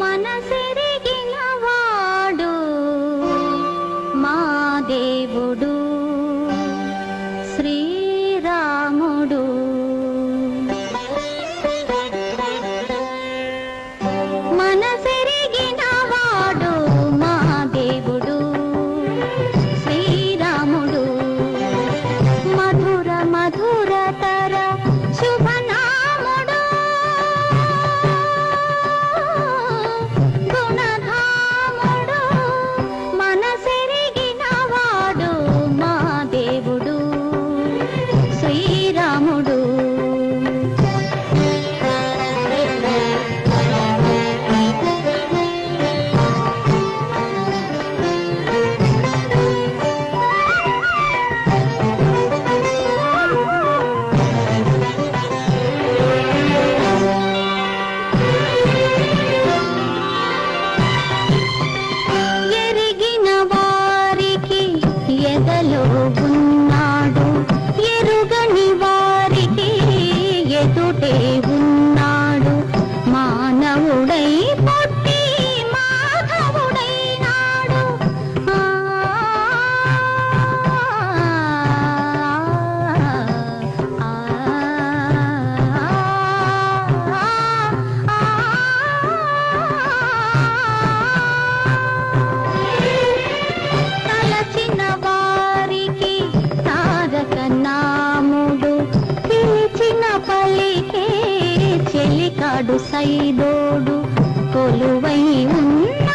మనసెరిగిన వాడు మా దేవుడు. day కాడు సైదోడు కొలువై ఉంది